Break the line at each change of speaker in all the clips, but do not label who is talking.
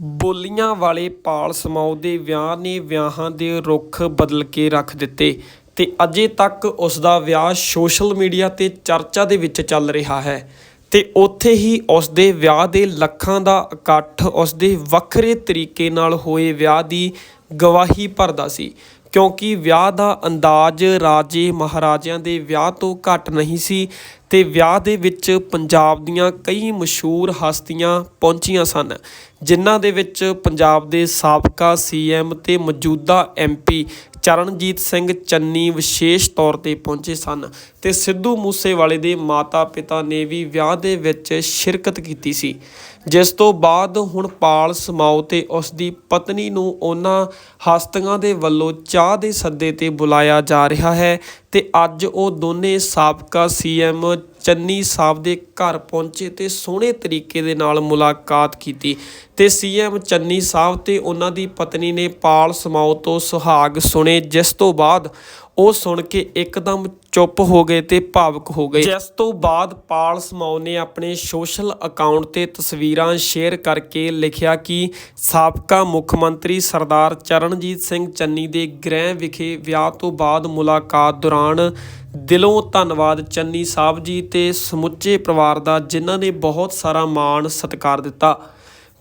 ਬੋਲੀਆਂ ਵਾਲੇ ਪਾਲ ਸਮਾਉ ਦੇ ਵਿਆਹ ਨੇ ਵਿਆਹਾਂ ਦੇ ਰੁੱਖ ਬਦਲ ਕੇ ਰੱਖ ਦਿੱਤੇ ਤੇ ਅਜੇ ਤੱਕ ਉਸ ਦਾ ਵਿਆਹ ਸੋਸ਼ਲ ਮੀਡੀਆ ਤੇ ਚਰਚਾ ਦੇ ਵਿੱਚ ਚੱਲ ਰਿਹਾ ਹੈ ਤੇ ਉੱਥੇ ਹੀ ਉਸ ਦੇ ਵਿਆਹ ਦੇ ਲੱਖਾਂ ਦਾ ਇਕੱਠ ਉਸ ਦੇ ਵੱਖਰੇ ਤਰੀਕੇ ਨਾਲ ਹੋਏ ਵਿਆਹ ਦੀ ਗਵਾਹੀ ਭਰਦਾ ਸੀ, ਕਿਉਂਕਿ ਵਿਆਹ ਦਾ ਅੰਦਾਜ਼ ਰਾਜੇ ਮਹਾਰਾਜਿਆਂ ਦੇ ਵਿਆਹ ਤੋਂ ਘੱਟ ਨਹੀਂ ਸੀ ਤੇ ਵਿਆਹ ਦੇ ਵਿੱਚ ਪੰਜਾਬ ਦੀਆਂ ਕਈ ਮਸ਼ਹੂਰ ਹਸਤੀਆਂ ਪਹੁੰਚੀਆਂ ਸਨ, ਜਿਨ੍ਹਾਂ ਦੇ ਵਿੱਚ ਪੰਜਾਬ ਦੇ ਸਾਬਕਾ ਸੀਐਮ ਤੇ ਮੌਜੂਦਾ ਐਮਪੀ ਚਰਨਜੀਤ ਸਿੰਘ ਚੰਨੀ ਵਿਸ਼ੇਸ਼ ਤੌਰ ਤੇ ਪਹੁੰਚੇ ਸਨ ਤੇ ਸਿੱਧੂ ਮੂਸੇਵਾਲੇ ਦੇ ਮਾਤਾ-ਪਿਤਾ ਨੇ ਵੀ ਵਿਆਹ ਦੇ ਵਿੱਚ ਸ਼ਿਰਕਤ ਕੀਤੀ ਸੀ। ਜਿਸ ਤੋਂ ਬਾਅਦ ਹੁਣ ਪਾਲ ਸਮਾਉ ਤੇ ਉਸ ਦੀ ਪਤਨੀ ਨੂੰ ਉਹਨਾਂ ਹਸਤੀਆਂ ਦੇ ਵੱਲੋਂ ਚਾਹ ਦੇ ਸੱਦੇ ਤੇ ਬੁਲਾਇਆ ਜਾ ਰਿਹਾ ਹੈ ਤੇ ਅੱਜ ਉਹ ਦੋਨੇ ਸਾਬਕਾ ਸੀਐਮ ਚੰਨੀ ਸਾਹਿਬ ਦੇ ਘਰ ਪਹੁੰਚੇ ਤੇ ਸੋਹਣੇ ਤਰੀਕੇ ਦੇ ਨਾਲ ਮੁਲਾਕਾਤ ਕੀਤੀ ਤੇ ਸੀਐਮ ਚੰਨੀ ਸਾਹਿਬ ਤੇ ਉਹਨਾਂ ਦੀ ਪਤਨੀ ਨੇ ਪਾਲ ਸਮਾਉ ਤੋਂ ਸੁਹਾਗ ਸੁਣੇ, ਜਿਸ ਤੋਂ ਬਾਅਦ ਉਹ ਸੁਣ ਕੇ ਇੱਕਦਮ ਚੁੱਪ ਹੋ ਗਏ ਤੇ ਭਾਵਕ ਹੋ ਗਏ। ਜਿਸ ਤੋਂ ਬਾਅਦ ਪਾਲ ਸਮਾਉ ਨੇ ਆਪਣੇ ਸੋਸ਼ਲ ਅਕਾਊਂਟ ਤੇ ਤਸਵੀਰਾਂ ਸ਼ੇਅਰ ਕਰਕੇ ਲਿਖਿਆ ਕਿ ਸਾਬਕਾ ਮੁੱਖ ਮੰਤਰੀ ਸਰਦਾਰ ਚਰਨਜੀਤ ਸਿੰਘ ਚੰਨੀ ਦੇ ਗ੍ਰਹਿ ਵਿਖੇ ਵਿਆਹ ਤੋਂ ਬਾਅਦ ਮੁਲਾਕਾਤ ਦੌਰਾਨ ਦਿਲੋਂ ਧੰਨਵਾਦ ਚੰਨੀ ਸਾਹਿਬ ਜੀ ਤੇ ਸਮੁੱਚੇ ਪਰਿਵਾਰ ਦਾ, ਜਿਨ੍ਹਾਂ ਨੇ ਬਹੁਤ ਸਾਰਾ ਮਾਣ ਸਤਿਕਾਰ ਦਿੱਤਾ।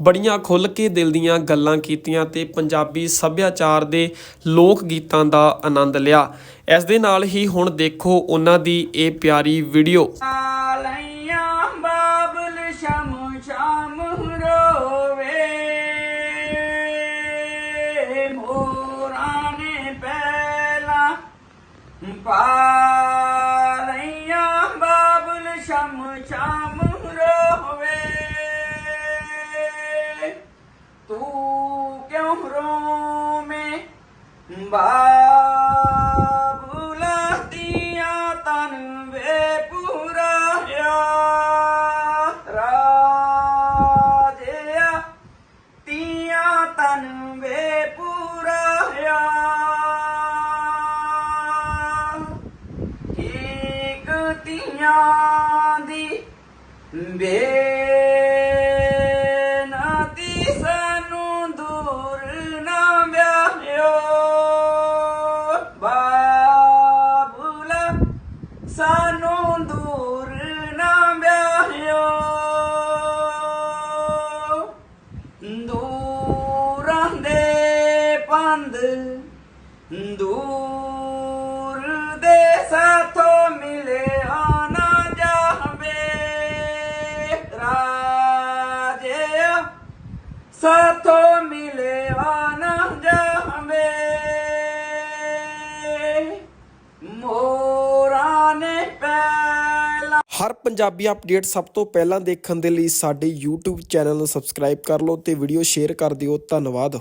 ਬੜੀਆਂ ਖੁੱਲ੍ਹ ਕੇ ਦਿਲ ਦੀਆਂ ਗੱਲਾਂ ਕੀਤੀਆਂ ਤੇ ਪੰਜਾਬੀ ਸੱਭਿਆਚਾਰ ਦੇ ਲੋਕ ਗੀਤਾਂ ਦਾ ਆਨੰਦ ਲਿਆ। ਇਸ ਦੇ ਨਾਲ ਹੀ ਹੁਣ ਦੇਖੋ ਉਹਨਾਂ ਦੀ ਇਹ ਪਿਆਰੀ ਵੀਡੀਓ।
ਆਲਈਆਂ ਬਾਬੁਲਾ ਦੀਆਂ ਤਨ ਵੇ ਪੁਰਾਇਆ ਰਾਜਿਆ ਤੀਆਂ ਤਨ ਵੇ ਪੁਰਾਇਆ ਇੱਕ ਤੀਆਂ ਦੀ ਵੇ ਪੰਧ ਦੂਰ ਦੇ ਸਾਥੋਂ ਮਿਲਿਆ ਨਾ ਜਾਵੇ ਰਾਜਿਆ ਸਾਥੋਂ ਮਿਲਿਆ ਨਾ ਜਾਵੇ ਮੋਰਾਂ ਨੇ ਪਹਿਲਾ
ਹਰ ਪੰਜਾਬੀ ਅਪਡੇਟ ਸਭ ਤੋਂ ਪਹਿਲਾਂ ਦੇਖਣ ਦੇ ਲਈ ਸਾਡੇ YouTube ਚੈਨਲ ਨੂੰ ਸਬਸਕ੍ਰਾਈਬ ਕਰ ਲਓ ਤੇ ਵੀਡੀਓ ਸ਼ੇਅਰ ਕਰ ਦਿਓ। ਧੰਨਵਾਦ।